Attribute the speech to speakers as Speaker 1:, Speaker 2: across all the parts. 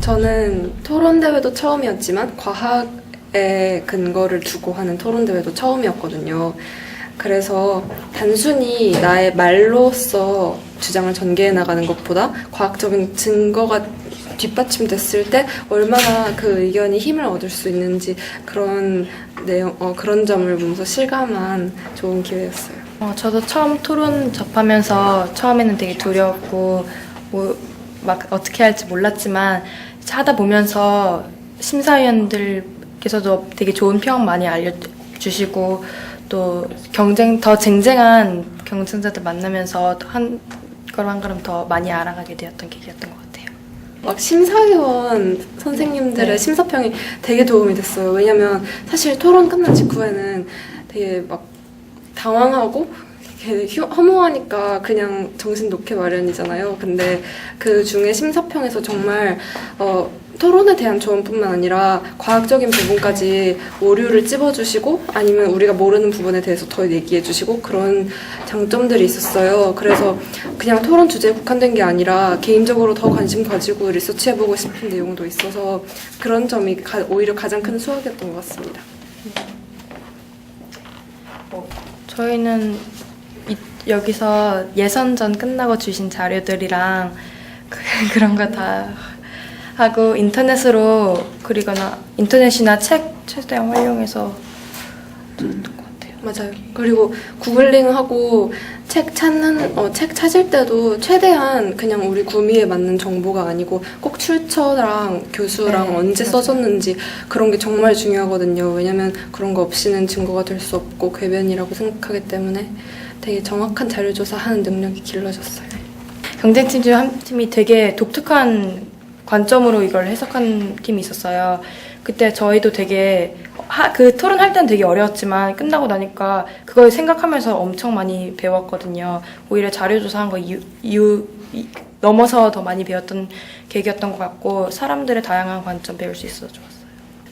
Speaker 1: 저는 토론 대회도 처음이었지만 과학에 근거를 두고 하는 토론 대회도 처음이었거든요. 그래서 단순히 나의 말로써 주장을 전개해 나가는 것보다 과학적인 증거가 뒷받침됐을 때 얼마나 그 의견이 힘을 얻을 수 있는지 그런 내용 어, 그런 점을 보면서 실감한 좋은 기회였어요.
Speaker 2: 어, 저도 처음 토론 접하면서 처음에는 되게 두려웠고 뭐, 막 어떻게 할지 몰랐지만 하다 보면서 심사위원들께서도 되게 좋은 평 많이 알려주시고 또 경쟁 더 쟁쟁한 경쟁자들 만나면서 한 걸음 한 걸음 더 많이 알아가게 되었던 계기였던 것 같아요.
Speaker 1: 막 심사위원 선생님들의
Speaker 2: 네.
Speaker 1: 심사평이 되게 도움이 됐어요. 왜냐면 사실 토론 끝난 직후에는 되게 막 당황하고 허무하니까 그냥 정신 놓게 마련이잖아요. 근데 그 중에 심사평에서 정말 어, 토론에 대한 조언뿐만 아니라 과학적인 부분까지 오류를 찝어주시고 아니면 우리가 모르는 부분에 대해서 더 얘기해주시고 그런 장점들이 있었어요. 그래서 그냥 토론 주제에 국한된 게 아니라 개인적으로 더 관심 가지고 리서치해보고 싶은 내용도 있어서 그런 점이 가- 오히려 가장 큰 수확이었던 것 같습니다.
Speaker 2: 저희는 이- 여기서 예선전 끝나고 주신 자료들이랑 그, 런 거 다 하고 인터넷으로 그리거나 인터넷이나 책 최대한 활용해서 들었던 것 같아요.
Speaker 1: 맞아요. 그리고 구글링하고 책 찾는 어, 책 찾을 때도 최대한 그냥 우리 구미에 맞는 정보가 아니고 꼭 출처랑 교수랑
Speaker 2: 네,
Speaker 1: 언제
Speaker 2: 맞아요.
Speaker 1: 써졌는지 그런 게 정말 중요하거든요. 왜냐면 그런 거 없이는 증거가 될 수 없고 궤변이라고 생각하기 때문에 되게 정확한 자료 조사 하는 능력이 길러졌어요.
Speaker 2: 경쟁팀 중 한 팀이 되게 독특한 관점으로 이걸 해석한 팀이 있었어요. 그때 저희도 되게 하, 그 토론 할 때는 되게 어려웠지만 끝나고 나니까 그걸 생각하면서 엄청 많이 배웠거든요. 오히려 자료 조사한 거 이유, 이유 이- 넘어서 더 많이 배웠던 계기였던 것 같고 사람들의 다양한 관점 배울 수 있어서 좋았어요.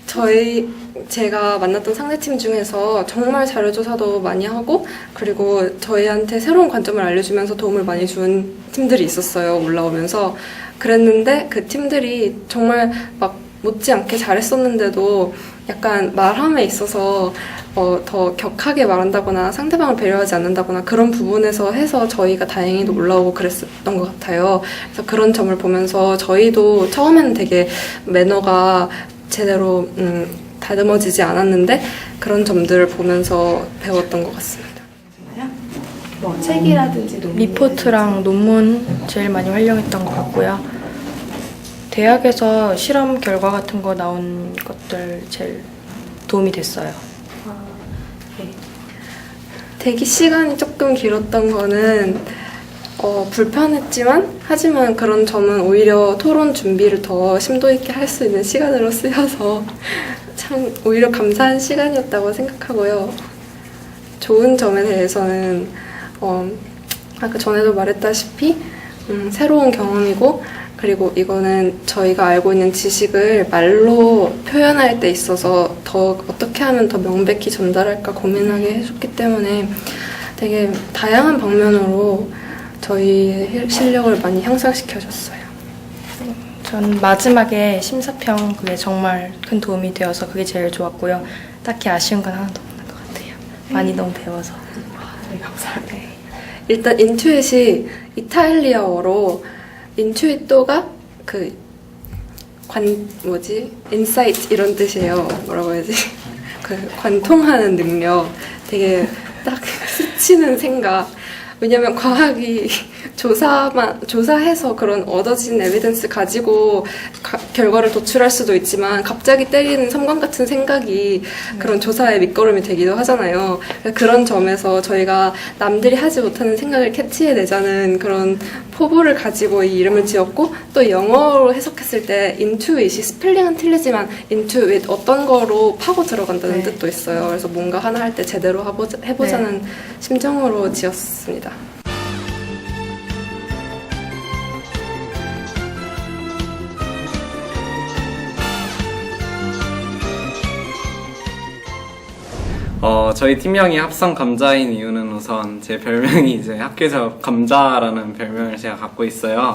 Speaker 1: 저희 제가 만났던 상대팀 중에서 정말 자료 조사도 많이 하고 그리고 저희한테 새로운 관점을 알려주면서 도움을 많이 준 팀들이 있었어요 올라오면서 그랬는데 그 팀들이 정말 막 못지않게 잘했었는데도 약간 말함에 있어서 어, 더 격하게 말한다거나 상대방을 배려하지 않는다거나 그런 부분에서 해서 저희가 다행히도 올라오고 그랬었던 것 같아요. 그래서 그런 점을 보면서 저희도 처음에는 되게 매너가 제대로 음, 다듬어지지 않았는데 그런 점들을 보면서 배웠던 것 같습니다.
Speaker 3: 뭐 책이라든지 논문
Speaker 2: 리포트랑 논문 제일 많이 활용했던 것 같고요. 대학에서 실험 결과 같은 거 나온 것들 제일 도움이 됐어요.
Speaker 1: 대기 시간이 조금 길었던 거는 어, 불편했지만 하지만 그런 점은 오히려 토론 준비를 더 심도 있게 할 수 있는 시간으로 쓰여서 참 오히려 감사한 시간이었다고 생각하고요. 좋은 점에 대해서는 어, 아까 전에도 말했다시피 음, 새로운 경험이고 그리고 이거는 저희가 알고 있는 지식을 말로 표현할 때 있어서 더 어떻게 하면 더 명백히 전달할까 고민하게 해줬기 때문에 되게 다양한 방면으로 저희의 실력을 많이 향상시켜줬어요.
Speaker 2: 전 마지막에 심사평 그게 정말 큰 도움이 되어서 그게 제일 좋았고요. 딱히 아쉬운 건 하나도 없는 것 같아요. 많이 너무 배워서.
Speaker 3: 네, 감사합니다.
Speaker 2: 네.
Speaker 1: 일단 인투잇이 이탈리아어로 인투이토가 그 관 뭐지 인사이트 이런 뜻이에요. 뭐라고 해야지? 그 관통하는 능력, 되게 딱 스치는 생각. 왜냐면 과학이 조사만 조사해서 그런 얻어진 에비던스 가지고 가- 결과를 도출할 수도 있지만 갑자기 때리는 섬광 같은 생각이 그런 조사의 밑거름이 되기도 하잖아요. 그런 점에서 저희가 남들이 하지 못하는 생각을 캐치해내자는 그런 포부를 가지고 이 이름을 지었고 또 영어로 해석했을 때 intuit이 스펠링은 틀리지만 intuit 어떤 거로 파고 들어간다는
Speaker 2: 네.
Speaker 1: 뜻도 있어요. 그래서 뭔가 하나 할 때 제대로 해보자, 해보자는 심정으로 지었습니다.
Speaker 4: 어, 저희 팀명이 합성 감자인 이유는 우선 제 별명이 이제 학교에서 감자라는 별명을 제가 갖고 있어요.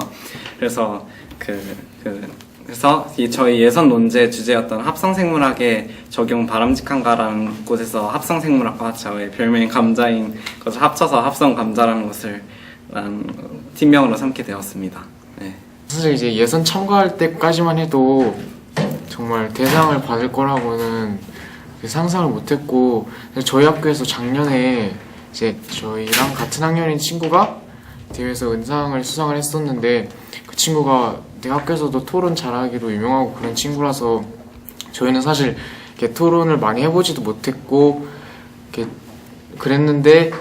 Speaker 4: 그래서 그, 그 그래서 이 저희 예선 논제 주제였던 합성생물학의 적용 바람직한가라는 곳에서 합성생물학과 저의 별명이 감자인 것을 합쳐서 합성감자라는 것을 란 팀명으로 삼게 되었습니다. 네.
Speaker 5: 사실 이제 예선 참가할 때까지만 해도 정말 대상을 받을 거라고는 상상을 못했고 저희 학교에서 작년에 이제 저희랑 같은 학년인 친구가 대회에서 은상을 수상을 했었는데 그 친구가 내 학교에서도 토론 잘하기로 유명하고 그런 친구라서 저희는 사실 이렇게 토론을 많이 해보지도 못했고 이렇게 그랬는데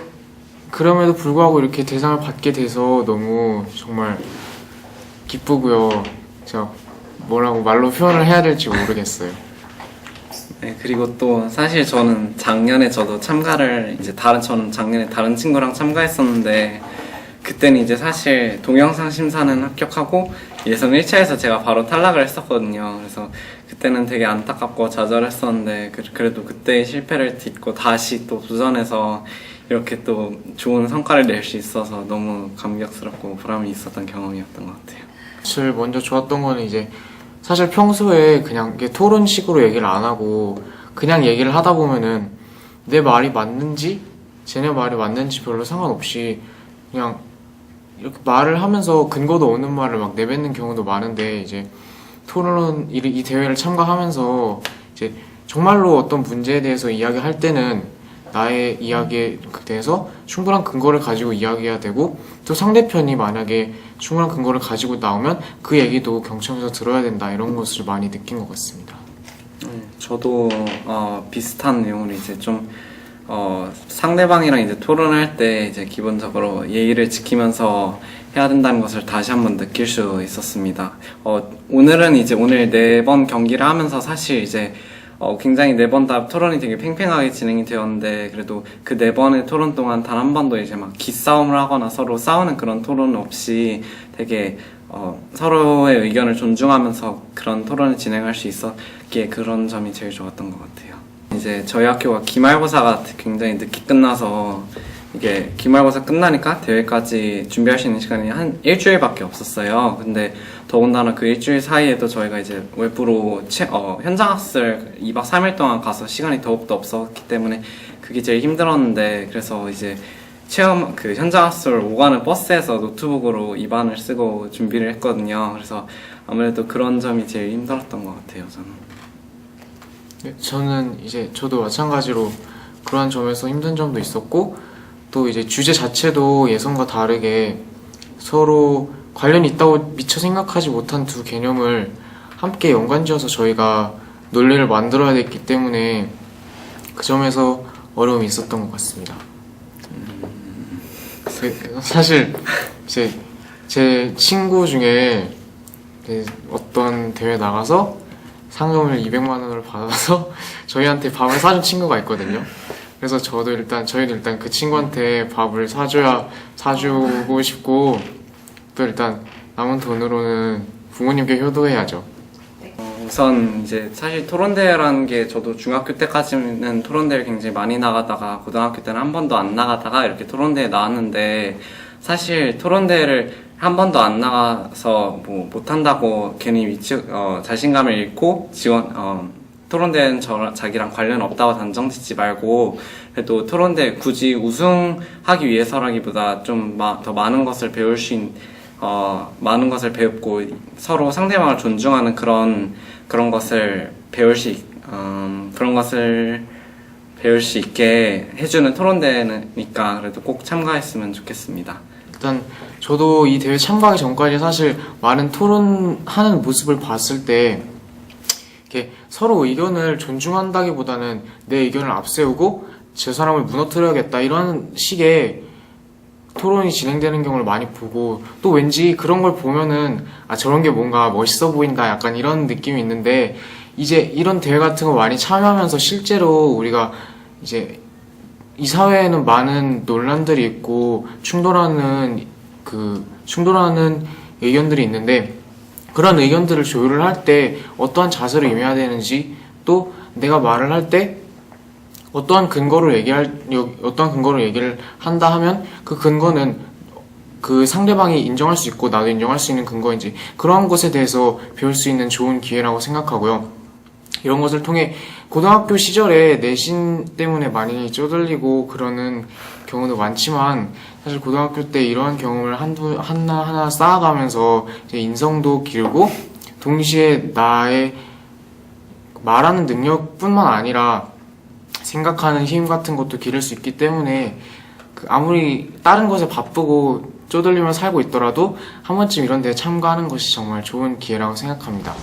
Speaker 5: 그럼에도 불구하고 이렇게 대상을 받게 돼서 너무 정말 기쁘고요. 제가 뭐라고 말로 표현을 해야 될지 모르겠어요.
Speaker 4: 네, 그리고 또 사실 저는 작년에 저도 참가를 이제 다른 저는 작년에 다른 친구랑 참가했었는데 그때는 이제 사실 동영상 심사는 합격하고 예선 1차에서 제가 바로 탈락을 했었거든요. 그래서 그때는 되게 안타깝고 좌절했었는데 그- 그래도 그때의 실패를 딛고 다시 또 도전해서 이렇게 또 좋은 성과를 낼 수 있어서 너무 감격스럽고 보람이 있었던 경험이었던 것 같아요.
Speaker 5: 제일 먼저 좋았던 거는 이제 사실 평소에 그냥 토론식으로 얘기를 안 하고 그냥 얘기를 하다 보면은 내 말이 맞는지 쟤네 말이 맞는지 별로 상관없이 그냥 이렇게 말을 하면서 근거도 없는 말을 막 내뱉는 경우도 많은데 이제 토론 이, 이 대회를 참가하면서 이제 정말로 어떤 문제에 대해서 이야기할 때는 나의 이야기에 대해서 충분한 근거를 가지고 이야기해야 되고 또 상대편이 만약에 충분한 근거를 가지고 나오면 그 얘기도 경청해서 들어야 된다 이런 것을 많이 느낀 것 같습니다.
Speaker 4: 음, 저도 어, 비슷한 내용으로 이제 좀 어, 상대방이랑 이제 토론할 때 이제 기본적으로 예의를 지키면서 해야 된다는 것을 다시 한번 느낄 수 있었습니다. 어, 오늘은 이제 오늘 네 번 경기를 하면서 사실 이제 어, 굉장히 네 번 다 토론이 되게 팽팽하게 진행이 되었는데 그래도 그 네 번의 토론 동안 단 한 번도 이제 막 기싸움을 하거나 서로 싸우는 그런 토론 없이 되게 어, 서로의 의견을 존중하면서 그런 토론을 진행할 수 있었기에 그런 점이 제일 좋았던 것 같아요. 이제 저희 학교가 기말고사가 굉장히 늦게 끝나서 이게 기말고사 끝나니까 대회까지 준비할 수 있는 시간이 한 일주일밖에 없었어요. 근데 더군다나 그 일주일 사이에도 저희가 이제 외부로 체- 어, 현장 학습을 2박 3일 동안 가서 시간이 더욱더 없었기 때문에 그게 제일 힘들었는데 그래서 이제 체험 그 현장 학습을 오가는 버스에서 노트북으로 입안을 쓰고 준비를 했거든요. 그래서 아무래도 그런 점이 제일 힘들었던 것 같아요. 저는.
Speaker 5: 네, 저는 이제 저도 마찬가지로 그러한 점에서 힘든 점도 있었고 또 이제 주제 자체도 예선과 다르게 서로 관련이 있다고 미처 생각하지 못한 두 개념을 함께 연관지어서 저희가 논리를 만들어야 됐기 때문에 그 점에서 어려움이 있었던 것 같습니다. 그- 사실 제, 제 친구 중에 어떤 대회 나가서 상금을 200만 원을 받아서 저희한테 밥을 사준 친구가 있거든요. 그래서 저도 일단 저희도 일단 그 친구한테 밥을 사줘야 사주고 싶고 또 일단 남은 돈으로는 부모님께 효도해야죠.
Speaker 4: 어, 우선 이제 사실 토론대회라는 게 저도 중학교 때까지는 토론대회를 굉장히 많이 나가다가 고등학교 때는 한 번도 안 나가다가 이렇게 토론대회 나왔는데 사실 토론대회를 한 번도 안 나가서 뭐 못한다고 괜히 위치, 어, 자신감을 잃고 지원, 어, 토론대회는 저, 자기랑 관련 없다고 단정 짓지 말고 그래도 토론대회 굳이 우승하기 위해서라기보다 좀 더 많은 것을 배울 수 있는 어, 많은 것을 배웠고 서로 상대방을 존중하는 그런 그런 것을 배울 수 있- 음, 그런 것을 배울 수 있게 해주는 토론대회니까 그래도 꼭 참가했으면 좋겠습니다.
Speaker 5: 일단 저도 이 대회 참가하기 전까지 사실 많은 토론하는 모습을 봤을 때 이렇게 서로 의견을 존중한다기보다는 내 의견을 앞세우고 저 사람을 무너뜨려야겠다 이런 식의 토론이 진행되는 경우를 많이 보고 또 왠지 그런 걸 보면은 아 저런 게 뭔가 멋있어 보인다 약간 이런 느낌이 있는데 이제 이런 대회 같은 거 많이 참여하면서 실제로 우리가 이제 이 사회에는 많은 논란들이 있고 충돌하는 그 충돌하는 의견들이 있는데 그런 의견들을 조율을 할 때 어떠한 자세를 임해야 되는지 또 내가 말을 할 때 어떠한 근거로 얘기할 여- 어떠한 근거로 얘기를 한다 하면 그 근거는 그 상대방이 인정할 수 있고 나도 인정할 수 있는 근거인지 그런 것에 대해서 배울 수 있는 좋은 기회라고 생각하고요. 이런 것을 통해 고등학교 시절에 내신 때문에 많이 쪼들리고 그러는 경우도 많지만 사실 고등학교 때 이러한 경험을 한두 하나 하나 쌓아가면서 인성도 기르고 동시에 나의 말하는 능력뿐만 아니라 생각하는 힘 같은 것도 기를 수 있기 때문에 그 아무리 다른 것에 바쁘고 쪼들리며 살고 있더라도 한 번쯤 이런 데 참가하는 것이 정말 좋은 기회라고 생각합니다.